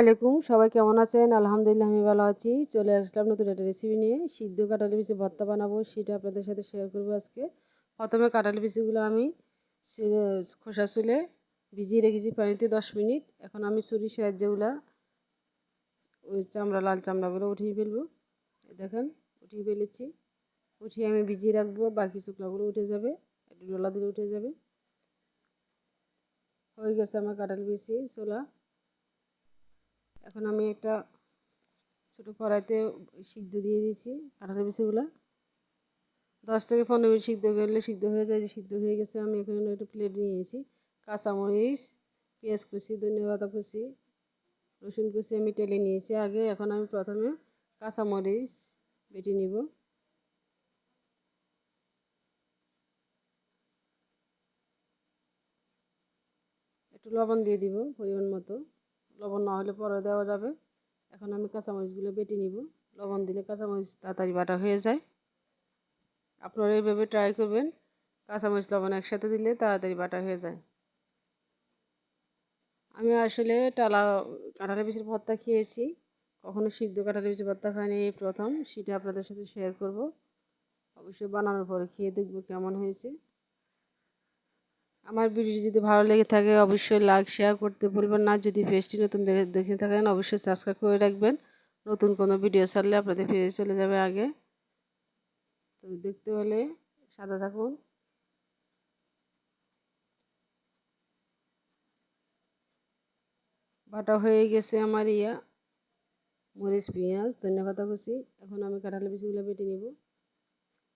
আলাইকুম, সবাই কেমন আছেন? আলহামদুলিল্লাহ আমি ভালো আছি। চলে আসলাম নতুন একটা রেসিপি নিয়ে। সিদ্ধ কাঁঠালি বিচি ভর্তা বানাবো, সেটা আপনাদের সাথে শেয়ার করব আজকে। প্রথমে কাঁঠালি বিচিগুলো আমি খোসা চুলে ভিজিয়ে রেখেছি পানিতে দশ মিনিট। এখন আমি ছুরি সাহায্যগুলা ওই চামড়া, লাল চামড়াগুলো উঠিয়ে ফেলব। দেখেন, উঠিয়ে ফেলেছি। উঠিয়ে আমি ভিজিয়ে রাখব, বাকি শুকনাগুলো উঠে যাবে। একটু ডোলা দিলে উঠে যাবে। হয়ে গেছে আমার কাঁঠাল বিচি ছোলা এখন আমি একটা ছোটো কড়াইতে সিদ্ধ দিয়ে দিয়েছি কাঁঠালের বিচিগুলো দশ থেকে পনেরো মিনিট সিদ্ধ করলে সিদ্ধ হয়ে যায়, যে সিদ্ধ হয়ে গেছে আমি এখানে একটা প্লেট নিয়েছি। কাঁচামরিচ, পেঁয়াজ কুচি ধন্যবাদ কুচি, রসুন কুচি আমি টেলে নিয়েছি। আগে এখন আমি প্রথমে কাঁচামরিচ বেটে নিব। একটু লবণ দিয়ে দিব পরিমাণ মতো। লবণ না হলে পরে দেওয়া যাবে। এখন আমি কাঁচামরিচগুলো বেটে নিব। লবণ দিলে কাঁচামরিচ তাড়াতাড়ি বাটা হয়ে যায়। আপনারা এইভাবে ট্রাই করবেন। কাঁচামরিচ, লবণ একসাথে দিলে তাড়াতাড়ি বাটা হয়ে যায়। আমি আসলে টালা কাঁঠালের বিচির ভর্তা খেয়েছি। কখনো সিদ্ধ কাঁঠালের বিচির ভর্তা খাইনি এই প্রথম। সেটা আপনাদের সাথে শেয়ার করব। অবশ্যই বানানোর পরে খেয়ে দেখব কেমন হয়েছে। আমার ভিডিও যদি ভালো লেগে থাকে, অবশ্যই লাইক শেয়ার করতে ভুলবেন না। যদি পেজটি নতুন দেখে থাকেন, অবশ্যই সাবস্ক্রাইব করে রাখবেন। নতুন কোনো ভিডিও ছাড়লে আপনাদের ফিরে চলে যাবে আগে। তো দেখতে হলে সাদা থাকুন। বাটা হয়ে গেছে আমার ইয়া, মরিচ, পেঁয়াজ ধন্যবাদ কুচি। এখন আমি কাঁঠালি বিচিগুলো বেটে নিব।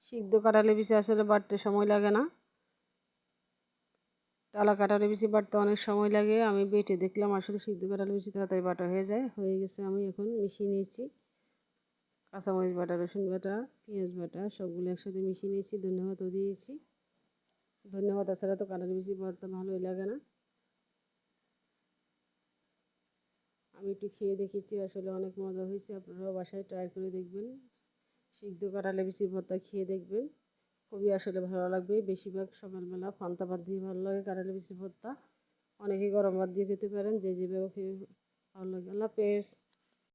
সিদ্ধ কাঁঠালি বিচি আসলে বাটতে সময় লাগে না। টালা কাটালে বেশি বাটতে অনেক সময় লাগে। আমি বেটে দেখলাম, আসলে সিদ্ধ কাটালে বেশি তাড়াতাড়ি বাটা হয়ে যায়। হয়ে গেছে, আমি এখন মিশিয়ে নিয়েছি। কাঁচামরিচ বাটা, রসুন বাটা, পেঁয়াজ বাটা, সবগুলো একসাথে মিশিয়ে নিয়েছি ধন্যবাদও দিয়েছি। ধন্যবাদ তাছাড়া তো কাটালে বেশি বাটতে ভালোই লাগে না। আমি একটু খেয়ে দেখেছি, আসলে অনেক মজা হয়েছে, আপনারাও বাসায় ট্রাই করে দেখবেন। সিদ্ধ কাটালে বেশি ভর্তা খেয়ে দেখবেন। খুবই আসলে ভালো লাগবে। বেশিরভাগ সকালবেলা পান্তা ভাত দিয়ে ভালো লাগে, কাঁঠালি বিচি ভর্তা। অনেকে গরম ভাত দিয়ে খেতে পারেন, যে যেভাবে খেয়ে ভালো লাগে। আল্লাহ